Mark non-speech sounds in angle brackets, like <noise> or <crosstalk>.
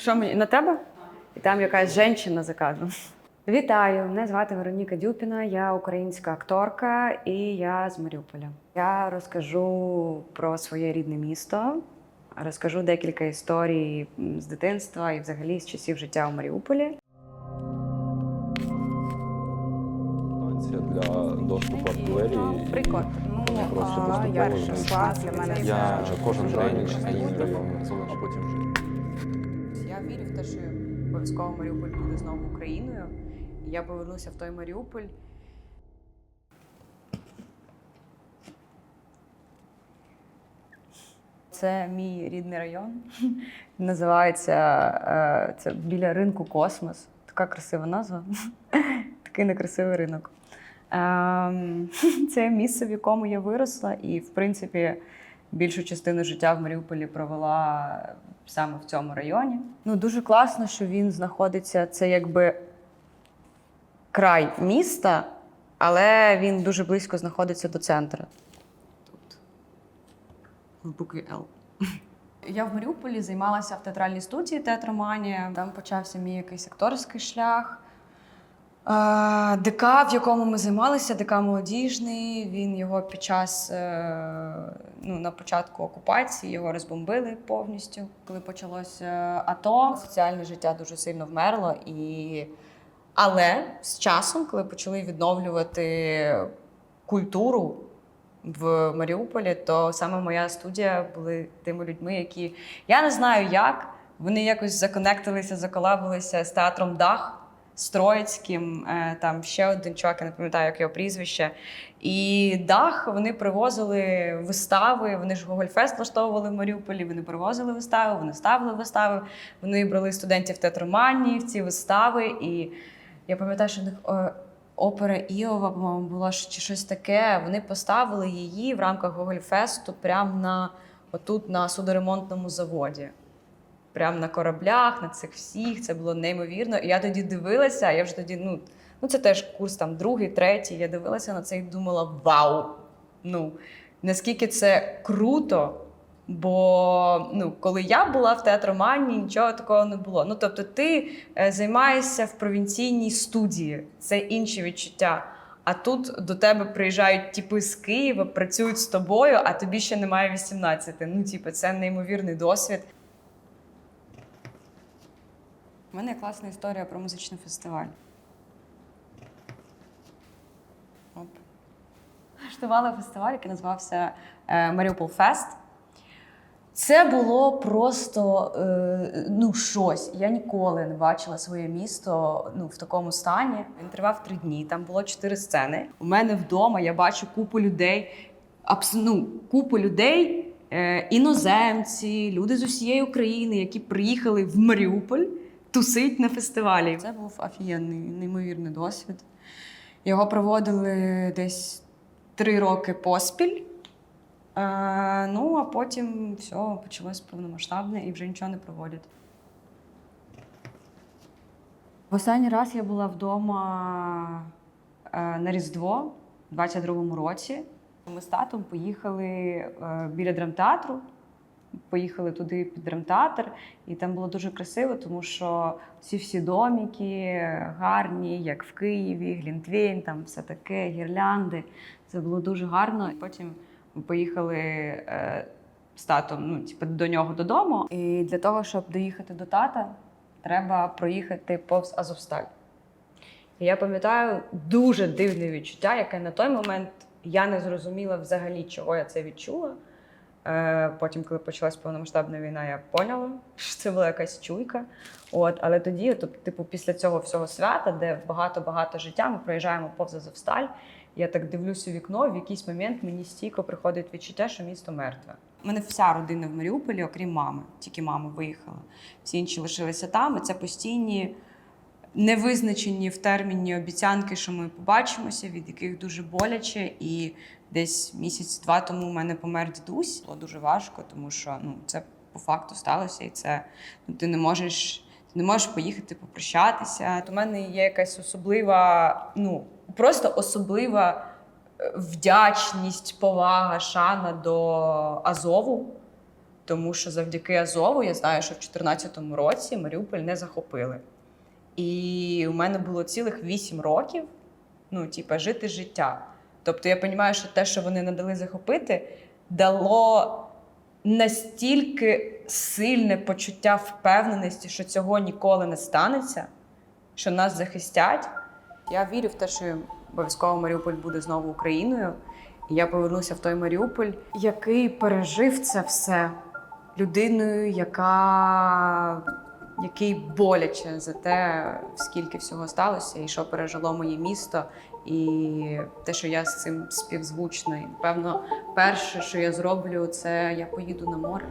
Що мені на тебе? І там якась жінка за кадром. Вітаю! Мене звати Вероніка Дюпіна, я українська акторка і я з Маріуполя. Я розкажу про своє рідне місто, розкажу декілька історій з дитинства і взагалі з часів життя у Маріуполі. Для доступу артилерії. Прикольно. Ну, Просто а, я вниз. для мене Я вже кожен день а потім вже. Те, що обов'язково Маріуполь буде знову Україною. Я повернуся в той Маріуполь. Це мій рідний район. <laughs> Називається е, це біля ринку Космос. Така красива назва. <laughs> Такий некрасивий ринок. Ем, <laughs> Це місце, в якому я виросла, і, в принципі, більшу частину життя в Маріуполі провела саме в цьому районі. Ну, дуже класно, що він знаходиться. Це якби край міста, але він дуже близько знаходиться до центру. Тут. В букві Л. <laughs> Я в Маріуполі займалася в театральній студії Театроманія. Там почався мій якийсь акторський шлях. Е, ДК, в якому ми займалися, ДК молодіжний. Він його під час е, ну, на початку окупації його розбомбили повністю. Коли почалося АТО, соціальне життя дуже сильно вмерло. І... Але з часом, коли почали відновлювати культуру в Маріуполі, то саме моя студія були тими людьми, які я не знаю як. Вони якось законектилися, заколабилися з театром Дах. З Троїцьким, е, там ще один чувак, я не пам'ятаю, як його прізвище. І Дах вони привозили вистави. Вони ж Гогольфест влаштовували в Маріуполі. Вони привозили вистави, вони ставили вистави. Вони брали студентів театроманії в ці вистави. І я пам'ятаю, що в них е, опера Іова, по-моєму, була чи щось таке. Вони поставили її в рамках Гогольфесту прямо на отут на судоремонтному заводі. Прямо на кораблях, на цих всіх. Це було неймовірно. І я тоді дивилася, я вже тоді, ну, ну це теж курс там другий, третій. Я дивилася на це і думала: вау! Ну, наскільки це круто. Бо ну, коли я була в театроманії, нічого такого не було. Ну тобто, ти е, займаєшся в провінційній студії, це інші відчуття. А тут до тебе приїжджають тіпи з Києва, працюють з тобою, а тобі ще немає 18. Ну, типу, це неймовірний досвід. У мене класна історія про музичний фестиваль. Оп. Влаштували фестиваль, який називався е, Маріуполь Фест. Це було просто е, ну, щось. Я ніколи не бачила своє місто ну, в такому стані. Він тривав три дні. Там було чотири сцени. У мене вдома я бачу купу людей, ну, купу людей, е, іноземці, люди з усієї України, які приїхали в Маріуполь тусить на фестивалі. Це був офігенний, неймовірний досвід. Його проводили десь три роки поспіль. Е, ну, а потім все почалось повномасштабне і вже нічого не проводять. В останній раз я була вдома е, на Різдво у 22-му році. Ми з татом поїхали е, біля драмтеатру. Поїхали туди під драмтеатр, і там було дуже красиво, тому що ці всі доміки гарні, як в Києві, Глінтвейн, там все таке, гірлянди. Це було дуже гарно. Потім ми поїхали е, з татом ну, типу, до нього додому. І для того, щоб доїхати до тата, треба проїхати повз Азовсталь. І я пам'ятаю дуже дивне відчуття, яке на той момент я не зрозуміла взагалі, чого я це відчула. Е, Потім, коли почалась повномасштабна війна, я поняла, що це була якась чуйка. От, але тоді, от, типу, після цього всього свята, де багато-багато життя, ми проїжджаємо повз Азовсталь. Я так дивлюся у вікно, в якийсь момент мені стійко приходить відчуття, що місто мертве. У мене вся родина в Маріуполі, окрім мами. Тільки мама виїхала. Всі інші лишилися там. І це постійні невизначені в терміні обіцянки, що ми побачимося, від яких дуже боляче. І десь місяць-два тому у мене помер дідусь. Було дуже важко, тому що ну, це по факту сталося, і це ну, ти не можеш. Ти не можеш поїхати попрощатися. У мене є якась особлива, ну просто особлива е, вдячність, повага, шана до Азову. Тому що завдяки Азову я знаю, що в 2014 році Маріуполь не захопили. І у мене було цілих 8 років, ну, типа, жити життя. Тобто я розумію, що те, що вони не дали захопити, дало настільки сильне почуття впевненості, що цього ніколи не станеться, що нас захистять. Я вірю в те, що обов'язково Маріуполь буде знову Україною. І я повернуся в той Маріуполь, який пережив це все людиною, яка який боляче за те, скільки всього сталося, і що пережило моє місто, і те, що я з цим співзвучна. І, Напевно, перше, що я зроблю, це я поїду на море.